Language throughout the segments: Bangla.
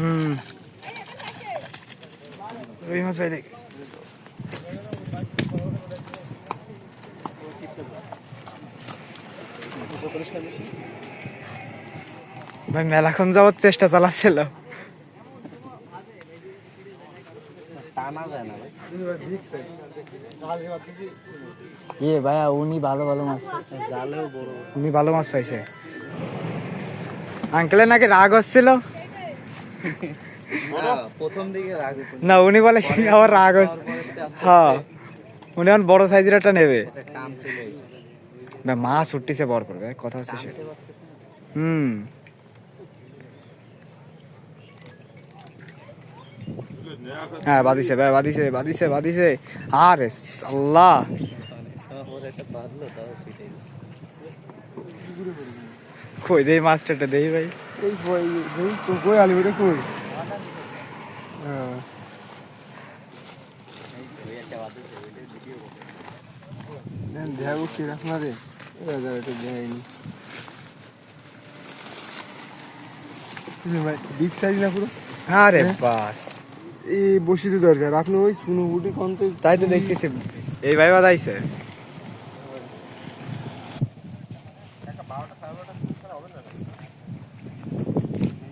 হুম রুই মাছ ভাই দেখ ভাই মেলাক্ষণ যাওয়ার চেষ্টা চালাচ্ছিল ইয়ে ভাইয়া উনি ভালো ভালো মাছ উনি ভালো মাছ পাইছে আঙ্কেলের নাকি রাগ হচ্ছিল প্রথম দিকে রাগ হতো না উনি বলে কি আমার রাগ হচ্ছে হ্যাঁ। উনি এখন বড় সাইজের একটা নেবে। মাছ উঠতেছে বর করবে কথা হচ্ছে সেটা। হুম। হ্যাঁ বাদিছে ভাই বাদিছে বাদিছে বাদিছে আরে আল্লাহ গেছে। কই দেই মাছটা দেই ভাই। এই কই এই তো কই আলি ওটা কই? হ্যাঁ। দেখা করছি রাখ না রে। এটা ভাই বিগ সাইজ না পুরো? আরে বাস। এই বসিতে দরকার আপনি ওই শুনো বুটি কন্তে তাই তো দেখতেছি। এই ভাই বাদাইছে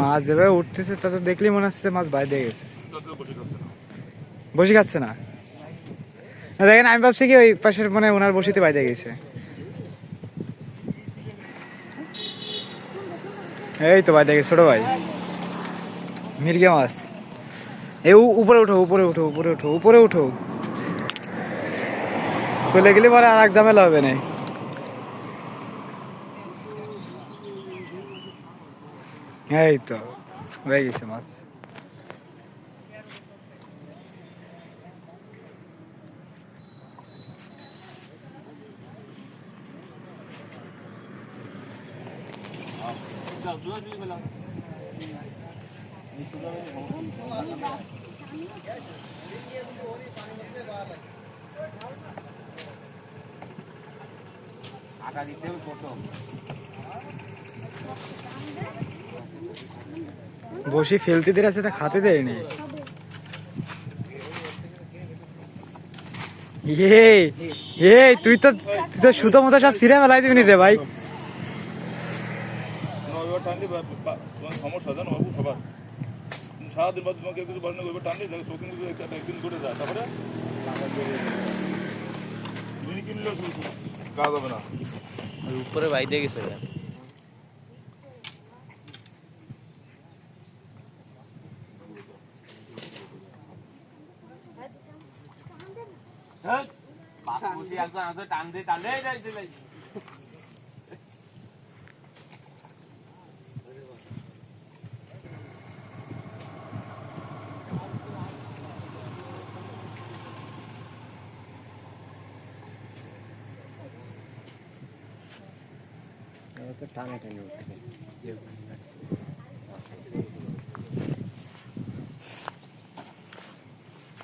মাছ যেভাবে উঠতেছে, তা তো দেখলেই মনে হচ্ছে মাছ বাইরে গেছে। বসে খাচ্ছে না। দেখেন, আমি ভাবছি কি ওই পাশের মানে ওনার বসিতে বাইরে গেছে। এই তো বাইরে গেছে, ছোট ভাই। মির্গে মাছ। উ- উপরে উঠো উপরে উঠো উপরে উঠো উপরে উঠো। চলে গেলে পরে আর এক ঝামেলা হবে না। এই তো হয়ে গেছে মাছ আটা দিতে হবে প্রথম। বসি ফেলতে দিয়ে আছে তা খাতে দেয়নি ইয়ে এ তুই তো তুই তো সুতো মতো সব সিরে মেলাই দিবি নি রে ভাই। না উপরে বাইরে গেছে। ভাই।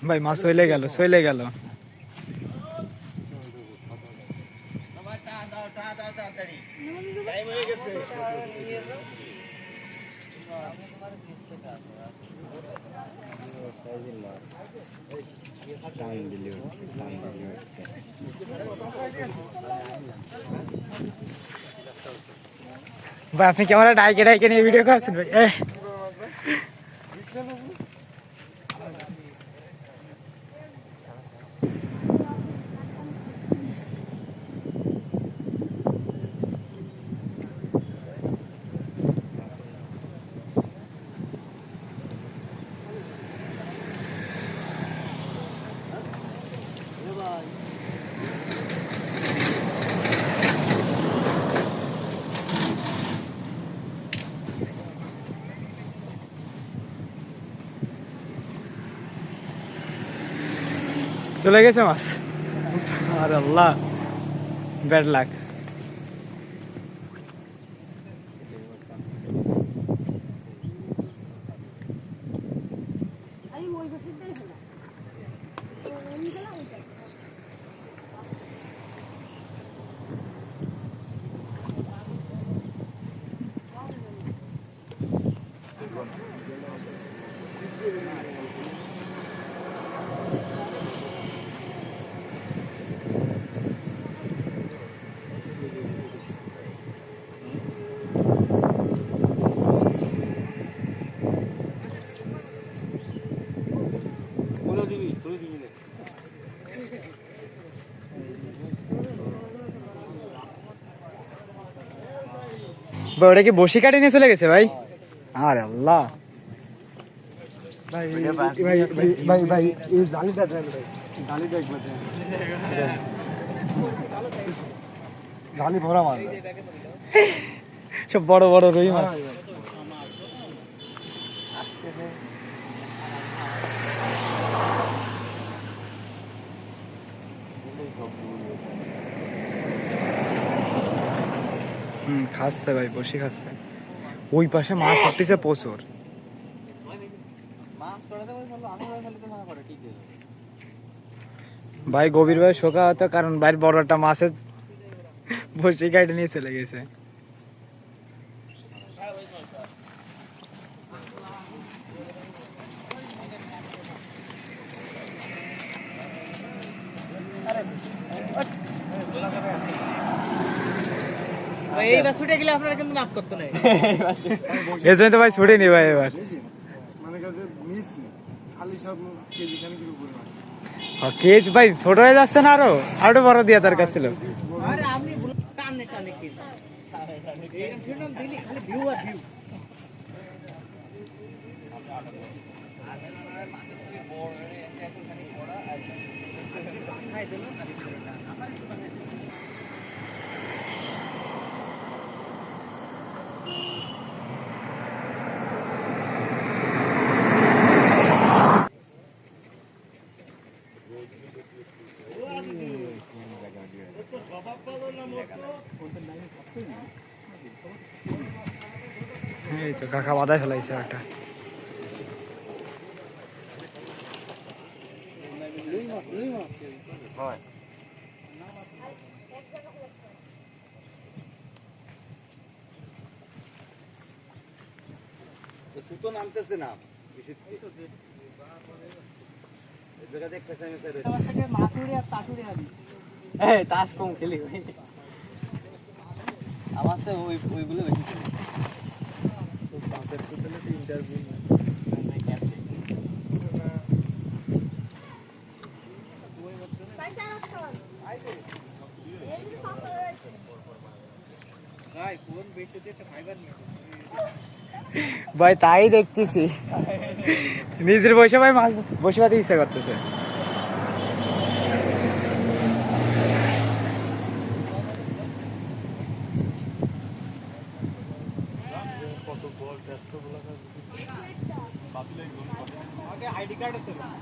ভাই মাছ চলে গেল চলে গেল ভাই আপনি ক্যামেরা ডাইকে ডাইকে নিয়ে ভিডিও করছেন ভাই? চলে গেছে মাছ? আর আল্লাহ ব্যাড ওটা কি বসি কাটে নিয়ে চলে গেছে ভাই? আর আল্লাহ। ভাই এই- ভাই ভাই ভাই ভাই এই জালিটা দেন ভাই জালিটা একবার দেন। জালি ভরা মাল। সব বড় বড় রুই মাছ হুম খাচ্ছে ভাই বসে খাচ্ছে। ওই পাশে মাছ উঠতেছে প্রচুর। ভাই গভীর ভাই শোকা হতো কারণ বাইরে বড় একটা মাছের বসে কাটে নিয়ে চলে গেছে। এইবার ছুটে গেলে আপনারা কিন্তু মাফ করতে নাই। এই জন্য তো ভাই ছুটে নি ভাই এবার। মানে মিস খালি সব কেজি খানি করে উপরে কেজ ভাই ছোট হয়ে যাচ্ছে না আরও? আরও বড় দিয়া তার কাছে ছিল। আরে আপনি টানে টানে কি দিলি খালি ভিউ আর ভিউ এই তো কাকা বাদায় ফেলাইছে একটা। সুতো নামতেছে না। তাস কম খেলি। ভাই আমার ওইগুলো বেশি। ভাই তাই দেখতেছি। নিজের বসে ভাই মাছ বসে পাতে ইচ্ছা করতেছে। ಮಾತಾಡಿಸಿಲ್ಲ